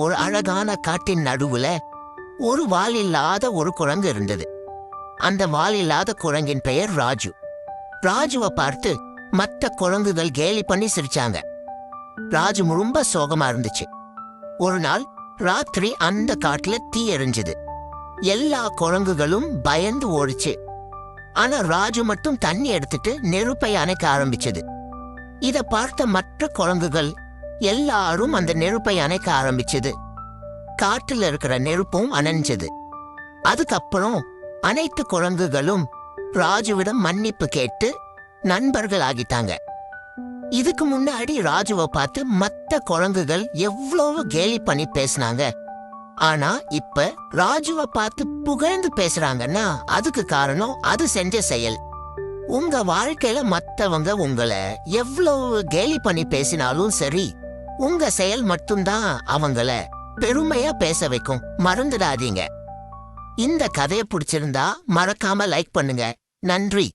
ஒரு அழகான காட்டின் நடுவுல ஒரு வால் இல்லாத ஒரு குரங்கு இருந்தது. அந்த வால் இல்லாத குரங்கின் பெயர் ராஜு. ராஜுவை பார்த்து மற்ற குரங்குகள் கேலி பண்ணி சிரிச்சாங்க. ராஜு ரொம்ப சோகமா இருந்துச்சு. ஒரு நாள் ராத்திரி அந்த காட்டுல தீ எரிஞ்சது. எல்லா குரங்குகளும் பயந்து ஓடிச்சு. ஆனா ராஜு மட்டும் தண்ணி எடுத்துட்டு நெருப்பை அணைக்க ஆரம்பிச்சது. இதை பார்த்த மற்ற குரங்குகள் எல்லாரும் அந்த நெருப்பை அணைக்க ஆரம்பிச்சது. காட்டுல இருக்கிற நெருப்பும் அணைஞ்சது. அதுக்கப்புறம் அனைத்து குரங்குகளும் ராஜுவிடம் மன்னிப்பு கேட்டு நண்பர்கள் ஆகிட்டாங்க இதுக்கு முன்னாடி ராஜுவை பார்த்து மற்ற குரங்குகள் எவ்வளவு கேலி பண்ணி பேசினாங்க. ஆனா இப்ப ராஜுவை பார்த்து புகழ்ந்து பேசுறாங்கன்னா அதுக்கு காரணம் அது செஞ்ச செயல். உங்க வாழ்க்கையில மத்தவங்க உங்களை எவ்வளவு கேலி பண்ணி பேசினாலும் சரி உங்க செயல் மட்டும்தான் அவங்கள பெருமையா பேச வைக்கும். மறந்துடாதீங்க. இந்த கதையை பிடிச்சிருந்தா மறக்காம லைக் பண்ணுங்க. நன்றி.